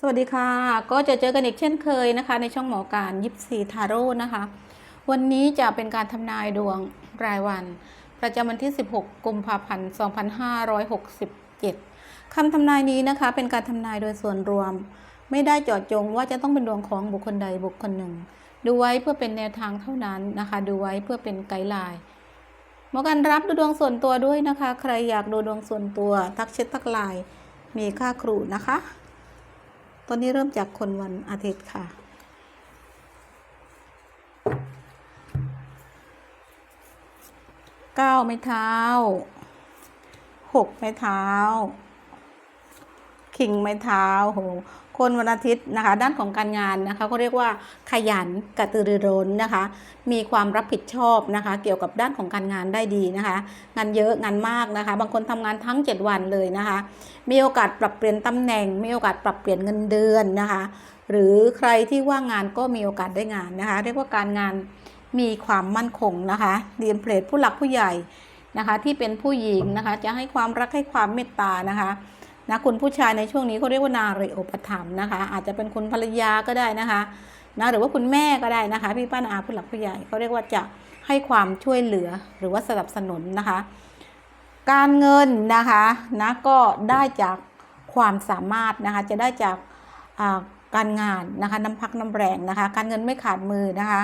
สวัสดีค่ะ ก็จะเจอกันอีกเช่นเคยนะคะ ในช่องหมอการยิปซีทาโร่นะคะ วันนี้จะเป็นการทำนายดวงรายวัน ประจำวันที่ 16 กุมภาพันธ์ 2567คำทำนายนี้นะคะ เป็นการทำนายโดยส่วนรวม ไม่ได้เจาะจงว่าจะต้องเป็นดวงของบุคคลใดบุคคลหนึ่ง ดูไว้เพื่อเป็นแนวทางเท่านั้นนะคะ ดูไว้เพื่อเป็นไกด์ไลน์หมอการรับดูดวงส่วนตัวด้วยนะคะ ใครอยากดูดวงส่วนตัว ทักเช็ดทักไลน์มีค่าครูนะคะ ตอนนี้เริ่มจากคนวันอาทิตย์ค่ะ เก้าไม้เท้า หกไม้เท้า ขิงไม้เท้าโห คนวันอาทิตย์นะคะ ด้านของการงานนะคะเขาเรียกว่าขยันกระตือรือร้นนะคะ มีความรับผิดชอบนะคะ เกี่ยวกับด้านของการงานได้ดีนะคะ งานเยอะงานมากนะคะ บางคนทำงานทั้ง 7 วันเลยนะคะ มีโอกาสปรับเปลี่ยนตำแหน่ง มีโอกาสปรับเปลี่ยนเงินเดือนนะคะ หรือใครที่ว่างงานก็มีโอกาสได้งานนะคะ เรียกว่าการงานมีความมั่นคงนะคะเรียนเพลทผู้หลักผู้ใหญ่นะคะ ที่เป็นผู้หญิงนะคะ จะให้ความรักให้ความเมตตานะคะ นะคุณผู้ชายในช่วงนี้เขาเรียกว่านารีอุปถัมภ์นะคะ อาจจะเป็นคุณภรรยาก็ได้นะคะนะหรือว่าคุณแม่ก็ได้นะคะ พี่ป้านอาผู้หลักผู้ใหญ่เขาเรียกว่าจะให้ความช่วยเหลือหรือว่าสนับสนุนนะคะ การเงินนะคะนะก็ได้จากความสามารถนะคะจะได้จากการงานนะคะน้ำพักน้ำแรงนะคะ การเงินไม่ขาดมือนะคะ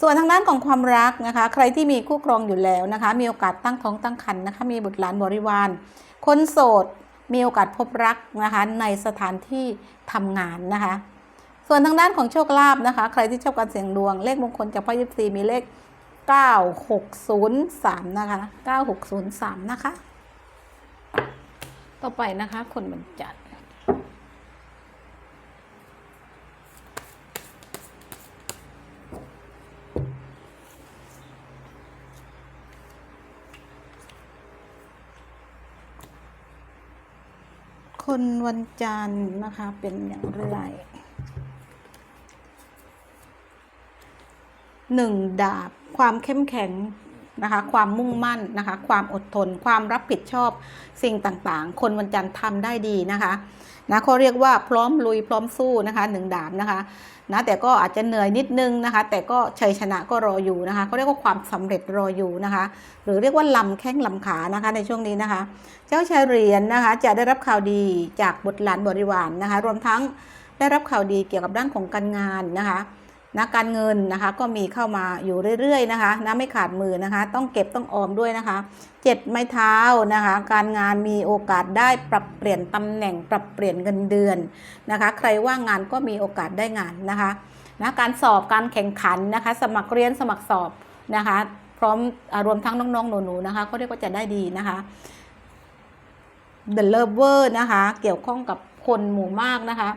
ส่วนทางด้านของความรักนะคะ ใครที่มีคู่ครองอยู่แล้วนะคะ มีโอกาสตั้งท้องตั้งครรภ์นะคะ มีบุตรหลานบริวาร คนโสด มีโอกาสพบรักนะคะในสถานที่ทำงานนะคะ ส่วนทางด้านของโชคลาภนะคะ ใครที่ชอบการเสี่ยงดวงเลขมงคลจากพ่อยิปซีมีเลข 9603 นะคะ 9603 นะคะ ต่อไปนะคะ คนบรรจัด คนวันจันทร์นะคะเป็นอย่างไรหนึ่งดาบความเข้มแข็งนะคะความมุ่งมั่นนะคะความอดทน ความรับผิดชอบสิ่งต่างๆ คนวันจันทร์ทำได้ดีนะคะนะเขาเรียกว่าพร้อมลุยพร้อมสู้นะคะหนึ่งดาบนะคะ นะแต่ก็อาจจะเหนื่อยนิดนึงนะคะ แต่ก็ชัยชนะก็รออยู่นะคะเขาเรียกว่าความสำเร็จรออยู่นะคะ หรือเรียกว่าลำแข้งลำขานะคะในช่วงนี้นะคะ เจ้าชายเหรียญนะคะจะได้รับข่าวดีจากบุตรหลานบริวารนะคะ รวมทั้งได้รับข่าวดีเกี่ยวกับด้านของการงานนะคะ นะการเงินนะคะก็มีเข้ามาอยู่เรื่อยๆนะคะนะไม่ขาดมือนะคะ ต้องเก็บต้องออมด้วยนะคะเจ็ดไม้เท้านะคะ การงานมีโอกาสได้ปรับเปลี่ยนตำแหน่งปรับเปลี่ยนเงินเดือนนะคะ ใครว่างงานก็มีโอกาสได้งานนะคะนะการสอบการแข่งขันนะคะ สมัครเรียนสมัครสอบนะคะ พร้อมอรวมทั้งน้องๆหนูๆนะคะก็เรียกว่าจะได้ดีนะคะ The Lover นะคะ เกี่ยวข้องกับคนหมู่มากนะคะ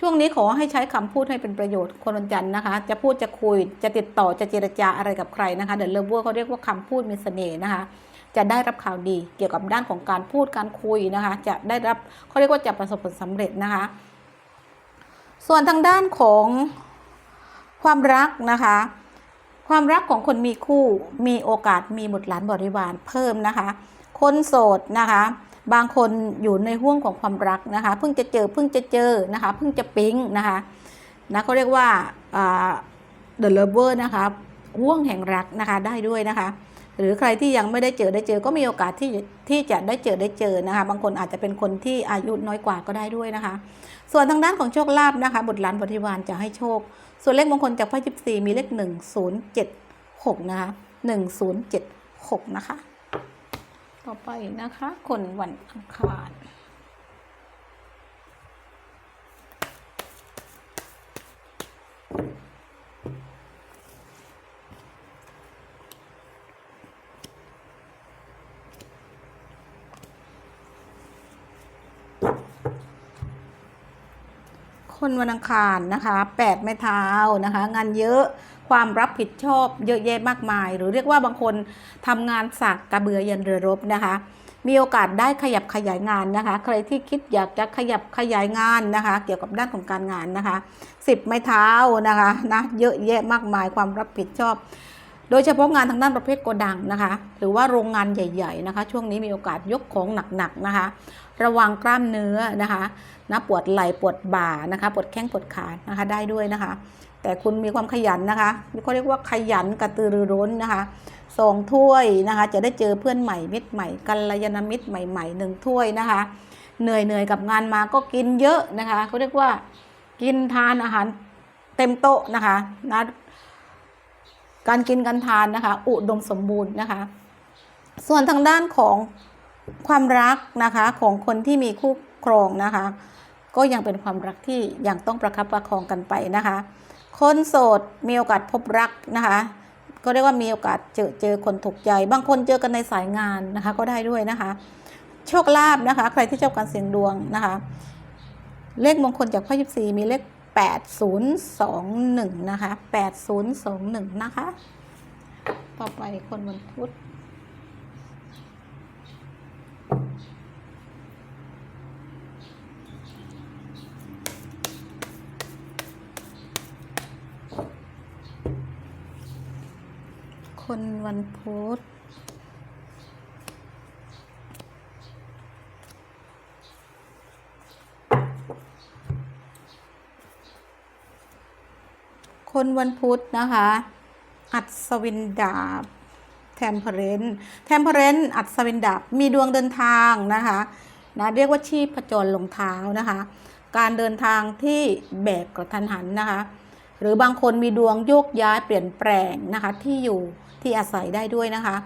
ช่วงนี้ขอให้ใช้คำพูดให้เป็นประโยชน์คนวันจันทร์นะคะ จะพูดจะคุยจะติดต่อจะเจรจาอะไรกับใครนะคะ The Lover เขาเรียกว่าคำพูดมีเสน่ห์นะคะจะได้รับข่าวดีเกี่ยวกับด้านของการพูดการคุยนะคะ จะได้รับเขาเรียกว่าจะประสบผลสำเร็จนะคะ ส่วนทางด้านของความรักนะคะ ความรักของคนมีคู่มีโอกาสมีบุตรหลานบริวารเพิ่มนะคะ คนโสดนะคะ บางคนอยู่ในห่วงของความรักนะคะ เพิ่งจะเจอเพิ่งจะเจอนะคะ เพิ่งจะปิ๊งนะคะนะเขาเรียกว่า the lover นะคะห่วงแห่งรักนะคะได้ด้วยนะคะ หรือใครที่ยังไม่ได้เจอได้เจอก็มีโอกาสที่ที่จะได้เจอได้เจอนะคะ บางคนอาจจะเป็นคนที่อายุน้อยกว่าก็ได้ด้วยนะคะ ส่วนทางด้านของโชคลาภนะคะบุตรหลานบริวารจะให้โชค ส่วนเลขมงคลจากไพ่ยิปซีมีเลขหนึ่งศูนย์เจ็ดหกนะคะหนึ่งศูนย์เจ็ดหกนะคะ ต่อไปนะคะ คนวันอังคารคนวันอังคารนะคะแปดไม้เท้านะคะ งานเยอะ ความรับผิดชอบเยอะแยะมากมาย หรือเรียกว่าบางคนทำงานสักกระเบือยันเรือรบนะคะ มีโอกาสได้ขยับขยายงานนะคะ ใครที่คิดอยากจะขยับขยายงานนะคะ เกี่ยวกับด้านของการงานนะคะสิบไม้เท้านะคะนะเยอะแยะมากมายความรับผิดชอบโดยเฉพาะงานทางด้านประเภทโกดังนะคะ หรือว่าโรงงานใหญ่ๆนะคะ ช่วงนี้มีโอกาสยกของหนักๆนะคะ ระวังกล้ามเนื้อนะคะนะปวดไหล่ปวดบ่านะคะ ปวดแข้งปวดขานะคะได้ด้วยนะคะ แต่คุณมีความขยันนะคะเขาเรียกว่าขยันกระตือรือร้นนะคะสองถ้วยนะคะ จะได้เจอเพื่อนใหม่มิตรใหม่กัลยาณมิตรใหม่ๆหนึ่งถ้วยนะคะ เหนื่อยเหนื่อยกับงานมาก็กินเยอะนะคะเขาเรียกว่ากินทานอาหารเต็มโต๊ะนะคะนะการกินการทานนะคะ อุดมสมบูรณ์นะคะ ส่วนทางด้านของความรักนะคะของคนที่มีคู่ครองนะคะ ก็ยังเป็นความรักที่ยังต้องประคับประคองกันไปนะคะ คนโสดมีโอกาสพบรักนะคะ ก็เรียกว่ามีโอกาสเจอเจอคนถูกใจ บางคนเจอกันในสายงานนะคะ ก็ได้ด้วยนะคะ โชคลาภนะคะ ใครที่ชอบการเสี่ยงดวงนะคะ เลขมงคลจากพ่อยิบสีมีเลข8021นะคะ8021นะคะ ต่อไปคนวันพุธ คนวันพุธคนวันพุธนะคะ อัศวินดาบแทมเพรนแทมเพรนอัศวินดาบมีดวงเดินทางนะคะนะเรียกว่าชีพจรลงเท้านะคะ การเดินทางที่แบบกระทันหันนะคะ หรือบางคนมีดวงโยกย้ายเปลี่ยนแปลงนะคะที่อยู่ที่อาศัยได้ด้วยนะคะ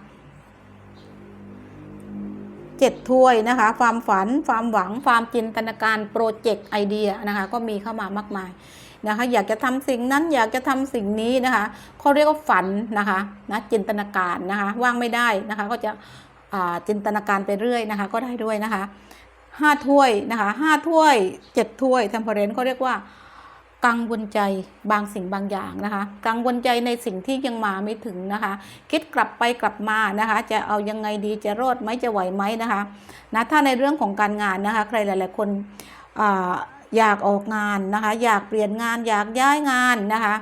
เจ็ดถ้วยนะคะ ความฝันความหวังความจินตนาการโปรเจกต์ไอเดียนะคะก็มีเข้ามามากมายนะคะอยากจะทำสิ่งนั้นอยากจะทำสิ่งนี้นะคะเขาเรียกว่าฝันนะคะนะจินตนาการนะคะว่างไม่ได้นะคะก็จะจินตนาการไปเรื่อยนะคะก็ได้ด้วยนะคะห้าถ้วยนะคะห้าถ้วยเจ็ดถ้วยเทมเพอเรนเขาเรียกว่า กังวลใจบางสิ่งบางอย่างนะคะ กังวลใจในสิ่งที่ยังมาไม่ถึงนะคะ คิดกลับไปกลับมานะคะ จะเอายังไงดีจะรอดไหมจะไหวไหมนะคะนะถ้าในเรื่องของการงานนะคะ ใครหลาย ๆ คนออยากออกงานนะคะ อยากเปลี่ยนงานอยากย้ายงานนะคะ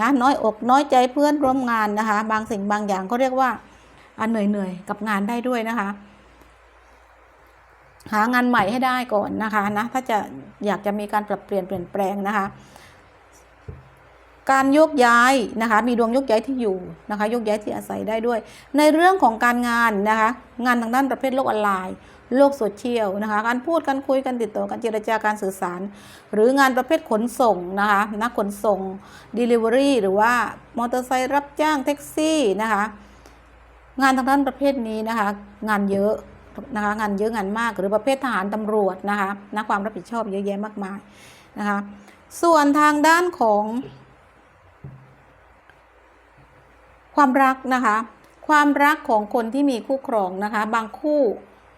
นะน้อยอกน้อยใจเพื่อนร่วมงานนะคะ บางสิ่งบางอย่างเขาเรียกว่าเหนื่อยเหนื่อยๆกับงานได้ด้วยนะคะ หางานใหม่ให้ได้ก่อนนะคะนะถ้าจะอยากจะมีการปรับเปลี่ยนเปลี่ยนแปลงนะคะ การโยกย้ายนะคะมีดวงโยกย้ายที่อยู่นะคะโยกย้ายที่อาศัยได้ด้วย ในเรื่องของการงานนะคะงานทางด้านประเภทโลกออนไลน์โลกโซเชียลนะคะการพูดการคุยกันติดต่อการเจรจาการสื่อสาร หรืองานประเภทขนส่งนะคะนะขนส่ง Delivery หรือว่ามอเตอร์ไซค์รับจ้างแท็กซี่นะคะงานทางด้านประเภทนี้นะคะงานเยอะ นะคะงานเยอะงานมากหรือประเภททหารตำรวจนะคะนะความรับผิดชอบเยอะแยะมากมายนะคะส่วนทางด้านของ ความรักนะคะความรักของคนที่มีคู่ครองนะคะบางคู่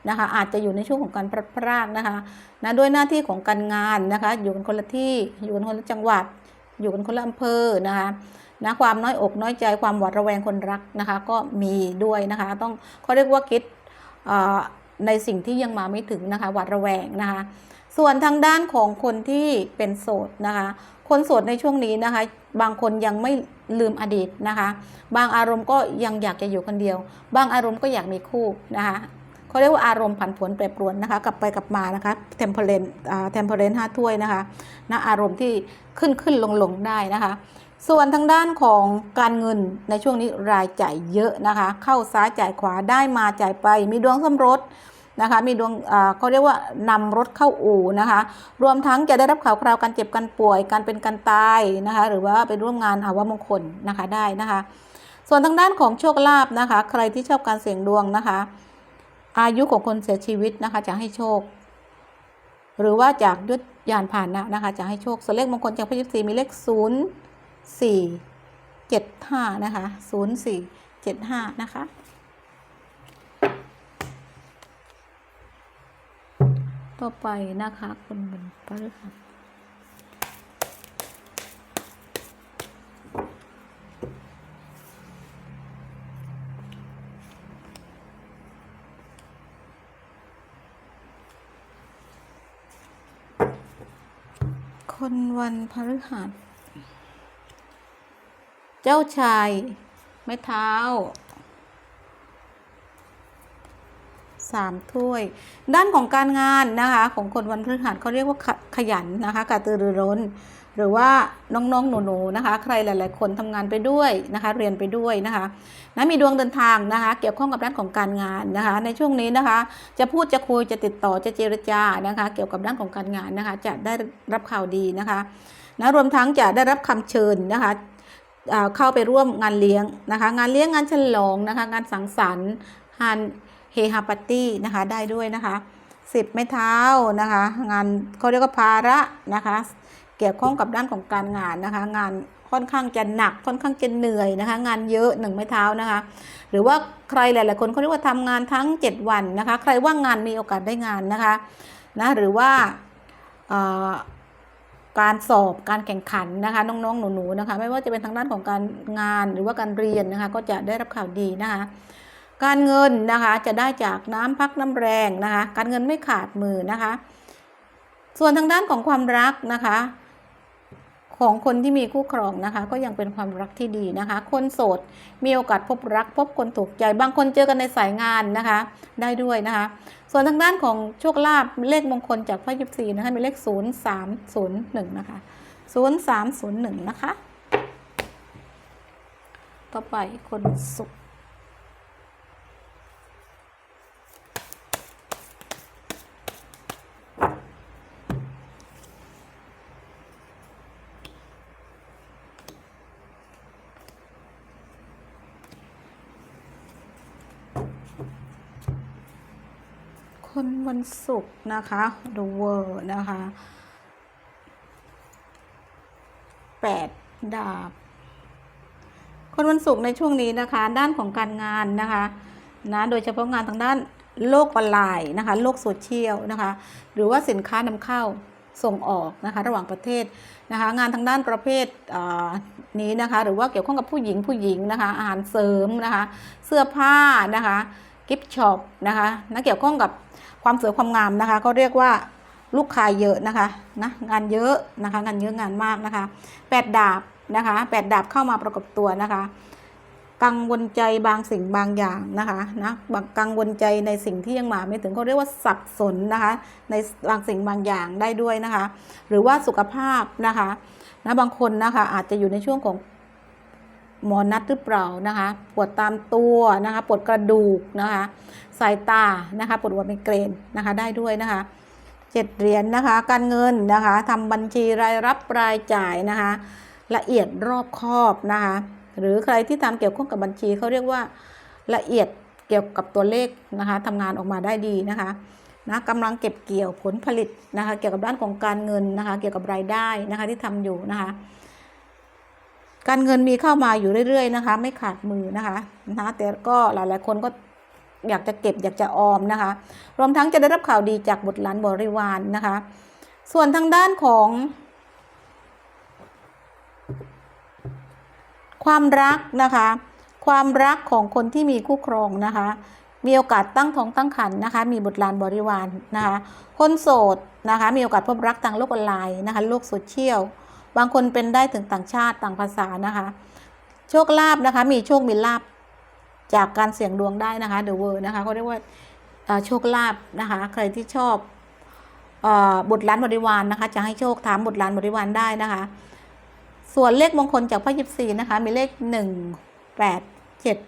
นะคะอาจจะอยู่ในช่วงของการพลัดพรากนะคะนะด้วยหน้าที่ของการงานนะคะอยู่กันคนละที่อยู่กันคนละจังหวัด อยู่กันคนละอำเภอนะคะนะความน้อยอกน้อยใจความหวาดระแวงคนรักนะคะก็มีด้วยนะคะต้องเขาเรียกว่าคิด ในสิ่งที่ยังมาไม่ถึงนะคะหวาดระแวงนะคะ ส่วนทางด้านของคนที่เป็นโสดนะคะ คนโสดในช่วงนี้นะคะ บางคนยังไม่ลืมอดีตนะคะ บางอารมณ์ก็ยังอยากจะอยู่คนเดียว บางอารมณ์ก็อยากมีคู่นะคะเขาเรียกว่าอารมณ์ผันผวนแปรปรวนนะคะ กลับไปกลับมานะคะเทมเพลนเทมเพลนห้าถ้วยนะคะนะอารมณ์ที่ขึ้นขึ้นลงลงได้นะคะ ส่วนทางด้านของการเงินในช่วงนี้รายจ่ายเยอะนะคะ เข้าซ้ายจ่ายขวาได้มาจ่ายไป มีดวงสมรสนะคะ มีดวงอ่าเขาเรียกว่านำรถเข้าอู่นะคะ รวมทั้งจะได้รับข่าวคราวการเจ็บการป่วยการเป็นการตายนะคะ หรือว่าไปร่วมงานอาวมงคลนะคะได้นะคะ ส่วนทางด้านของโชคลาภนะคะ ใครที่ชอบการเสี่ยงดวงนะคะ อายุของคนเสียชีวิตนะคะจะให้โชค หรือว่าจากยุทธยานผ่านนะนะคะ จะให้โชคส่วนเลขมงคลจากพระยิปซีมีเลขศูนย์ สี่เจ็ดห้านะคะศูนย์สี่เจ็ดห้านะคะต่อไปนะคะคนบนพฤหัสคนวันพฤหัส เจ้าชาย ไม้เท้าสามถ้วย ด้านของการงานนะคะ ของคนวันพฤหัสเขาเรียกว่าขขยันนะคะกระตือรือร้น หรือว่าน้องๆหนูๆนะคะ ใครหลาย ๆ คนทำงานไปด้วยนะคะ เรียนไปด้วยนะคะนะมีดวงเดินทางนะคะ เกี่ยวข้องกับด้านของการงานนะคะ ในช่วงนี้นะคะ จะพูดจะคุยจะติดต่อจะเจรจานะคะ เกี่ยวกับด้านของการงานนะคะ จะได้รับข่าวดีนะคะนะรวมทั้งจะได้รับคำเชิญนะคะ เข้าไปร่วมงานเลี้ยงนะคะ งานเลี้ยงงานฉลองนะคะ งานสังสรรค์งานเฮฮาปาร์ตี้นะคะได้ด้วยนะคะสิบไม้เท้านะคะ งานเขาเรียกว่าภาระนะคะ เกี่ยวข้องกับด้านของการงานนะคะ งานค่อนข้างจะหนักค่อนข้างจะเหนื่อยนะคะ งานเยอะหนึ่งไม้เท้านะคะ หรือว่าใครหลายๆคนเขาเรียกว่าทำงานทั้ง 7 วันนะคะ ใครว่างงานมีโอกาสได้งานนะคะนะหรือว่า การสอบการแข่งขันนะคะน้องๆหนูๆนะคะ ไม่ว่าจะเป็นทางด้านของการงานหรือว่าการเรียนนะคะ ก็จะได้รับข่าวดีนะคะ การเงินนะคะจะได้จากน้ำพักน้ำแรงนะคะ การเงินไม่ขาดมือนะคะ ส่วนทางด้านของความรักนะคะ ของคนที่มีคู่ครองนะคะ ก็ยังเป็นความรักที่ดีนะคะ คนโสดมีโอกาสพบรัก พบคนถูกใจ บางคนเจอกันในสายงานนะคะ ได้ด้วยนะคะ ส่วนทางด้านของโชคลาภเลขมงคลจากพระยิบสีนะคะมีเลข 0 3 0 1 นะคะ 0 3 0 1 นะคะ ต่อไปคนสุข ค นวันศุกร์นะคะ The World นะคะแปดดาบ คนวันศุกร์ในช่วงนี้นะคะ ด้านของการงานนะคะนะโดยเฉพาะงานทางด้านโลกออนไลน์นะคะ โลกโซเชียลนะคะ หรือว่าสินค้านำเข้าส่งออกนะคะ ระหว่างประเทศนะคะ งานทางด้านประเภทนี้นะคะ หรือว่าเกี่ยวข้องกับผู้หญิงผู้หญิงนะคะ อาหารเสริมนะคะ เสื้อผ้านะคะ กิฟต์ช็อปนะคะนะเกี่ยวข้องกับ ความสวยความงามนะคะ ก็เรียกว่าลูกค้าเยอะนะคะนะงานเยอะนะคะงานเยอะงานมากนะคะแปดดาบนะคะแปดดาบเข้ามาประกบตัวนะคะกังวลใจบางสิ่งบางอย่างนะคะนะบางกังวลใจในสิ่งที่ยังมาไม่ถึงเขาเรียกว่าสับสนนะคะ ในบางสิ่งบางอย่างได้ด้วยนะคะ หรือว่าสุขภาพนะคะนะบางคนนะคะอาจจะอยู่ในช่วงของ หมอนัดหรือเปล่านะคะ ปวดตามตัวนะคะ ปวดกระดูกนะคะ สายตานะคะ ปวดหัวไมเกรนนะคะ ได้ด้วยนะคะเจ็ดเหรียญนะคะ การเงินนะคะทำบัญชีรายรับรายจ่ายนะคะ ละเอียดรอบคอบนะคะ หรือใครที่ทำเกี่ยวข้องกับบัญชีเขาเรียกว่าละเอียดเกี่ยวกับตัวเลขนะคะทำงานออกมาได้ดีนะคะนะกำลังเก็บเกี่ยวผลผลิตนะคะ เกี่ยวกับด้านของการเงินนะคะ เกี่ยวกับรายได้นะคะที่ทำอยู่นะคะ การเงินมีเข้ามาอยู่เรื่อยๆนะคะ ไม่ขาดมือนะคะนะแต่ก็หลายๆคนก็อยากจะเก็บอยากจะออมนะคะ รวมทั้งจะได้รับข่าวดีจากบุตรหลานบริวารนนะคะ ส่วนทางด้านของ ความรักนะคะ ความรักของคนที่มีคู่ครองนะคะ มีโอกาสตั้งท้องตั้งครรภ์นะคะ มีบุตรหลานบริวารนะคะ คนโสดนะคะ มีโอกาสพบรักทางโลกออนไลน์นะคะ โลกโซเชียล บางคนเป็นได้ถึงต่างชาติต่างภาษานะคะ โชคลาภนะคะ มีโชคมีลาภจากการเสี่ยงดวงได้นะคะเดอะเวอร์นะคะเขาเรียกว่าโชคลาภนะคะ ใครที่ชอบอบุตรหลานบริวารนนะคะ จะให้โชคถามบุตรหลานบริวารได้นะคะ ส่วนเลขมงคลจากพระยิบซีนะคะ มีเลขหนึ่งแปดเจ็ด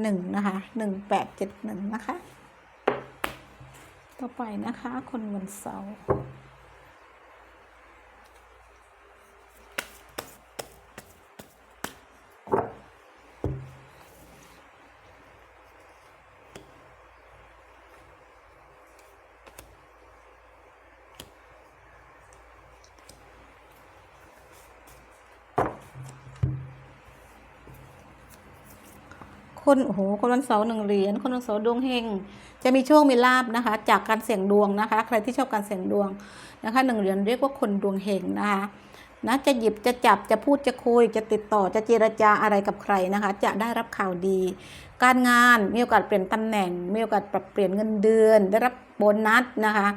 หนึ่งนะคะหนึ่งแปดเจ็ดหนึ่งนะคะ ต่อไปนะคะ คนวันเสาร์ คนโอ้โหคนวันเสาร์หนึ่งเหรียญคนวันเสาร์ดวงเฮงจะมีโชคมีลาบนะคะ จากการเสี่ยงดวงนะคะ ใครที่ชอบการเสี่ยงดวงนะคะหนึ่งเหรียญเรียกว่าคนดวงเฮงนะคะนะจะหยิบจะจับจะพูดจะคุย จะติดต่อจะเจรจาอะไรกับใครนะคะ จะได้รับข่าวดี การงานมีโอกาสเปลี่ยนตำแหน่ง มีโอกาสปรับเปลี่ยนเงินเดือน ได้รับโบนัสนะคะ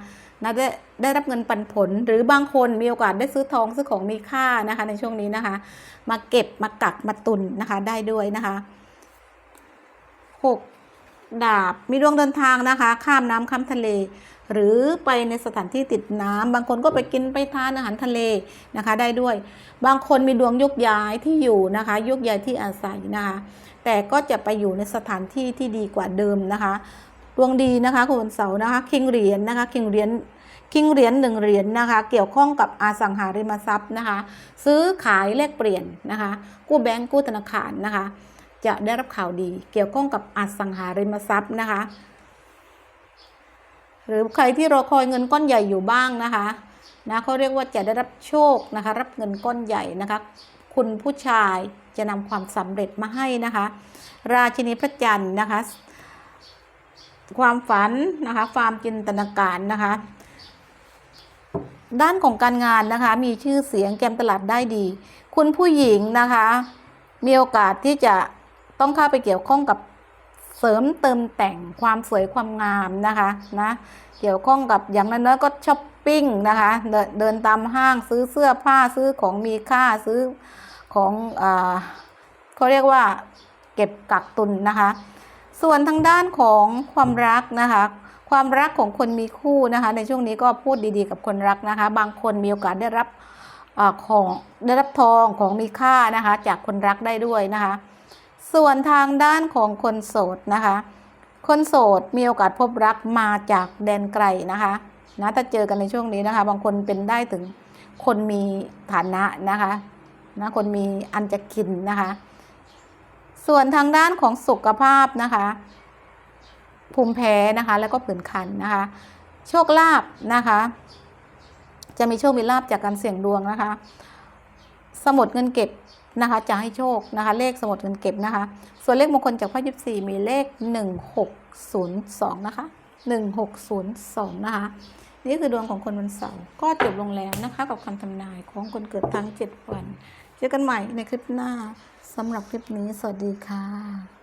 นะได้ได้รับเงินปันผล หรือบางคนมีโอกาสได้ซื้อทองซื้อของมีค่านะคะ ในช่วงนี้นะคะ มาเก็บมากักมาตุนนะคะได้ด้วยนะคะ หกดาบมีดวงเดินทางนะคะ ข้ามน้ำข้ามทะเล หรือไปในสถานที่ติดน้ำบางคนก็ไปกินไปทานอาหารทะเลนะคะ ได้ด้วย บางคนมีดวงยกย้ายที่อยู่นะคะยกย้ายที่อาศัยนะคะแต่ก็จะไปอยู่ในสถานที่ที่ดีกว่าเดิมนะคะดวงดีนะคะคุณวันเสาร์นะคะคิงเหรียญนะคะคิงเหรียญคิงเหรียญหนึ่งเหรียญนะคะ เกี่ยวข้องกับอสังหาริมทรัพย์นะคะ ซื้อขายแลกเปลี่ยนนะคะ กู้แบงก์กู้ธนาคารนะคะ จะได้รับข่าวดีเกี่ยวข้องกับอสังหาริมทรัพย์นะคะ หรือใครที่รอคอยเงินก้อนใหญ่อยู่บ้างนะคะนะเขาเรียกว่าจะได้รับโชคนะคะ รับเงินก้อนใหญ่นะคะ คุณผู้ชายจะนำความสำเร็จมาให้นะคะ ราชินีพระจันทร์นะคะ ความฝันนะคะความจินตนาการนะคะด้านของการงานนะคะ มีชื่อเสียงแกมตลาดได้ดี คุณผู้หญิงนะคะ มีโอกาสที่จะ ต้องเข้าไปเกี่ยวข้องกับเสริมเติมแต่งความสวยความงามนะคะนะเกี่ยวข้องกับอย่างน้อยๆก็ช้อปปิ้งนะคะเดินเดินตามห้างซื้อเสื้อผ้าซื้อของมีค่าซื้อของอาเขาเรียกว่าเก็บกักตุนนะคะ ส่วนทางด้านของความรักนะคะ ความรักของคนมีคู่นะคะ ในช่วงนี้ก็พูดดีๆกับคนรักนะคะ บางคนมีโอกาสได้รับอาของได้รับทองของมีค่านะคะ จากคนรักได้ด้วยนะคะ ส่วนทางด้านของคนโสดนะคะ คนโสดมีโอกาสพบรักมาจากแดนไกลนะคะนะถ้าเจอกันในช่วงนี้นะคะ บางคนเป็นได้ถึงคนมีฐานะนะคะนะคนมีอันจะกินนะคะ ส่วนทางด้านของสุขภาพนะคะ ภูมิแพ้นะคะ แล้วก็ผื่นคันนะคะ โชคลาภนะคะ จะมีโชคมีลาภจากการเสี่ยงดวงนะคะ สมุดเงินเก็บ นะคะจะให้โชคนะคะ เลขสมุดเงินเก็บนะคะ ส่วนเลขมงคลจากพ่อยิบสี่มีเลข1602นะคะ1602นะคะนี่คือดวงของคนวันเสาร์ก็จบลงแล้วนะคะ กับคำทำนายของคนเกิดทั้ง7วัน เจอกันใหม่ในคลิปหน้าสำหรับคลิปนี้สวัสดีค่ะ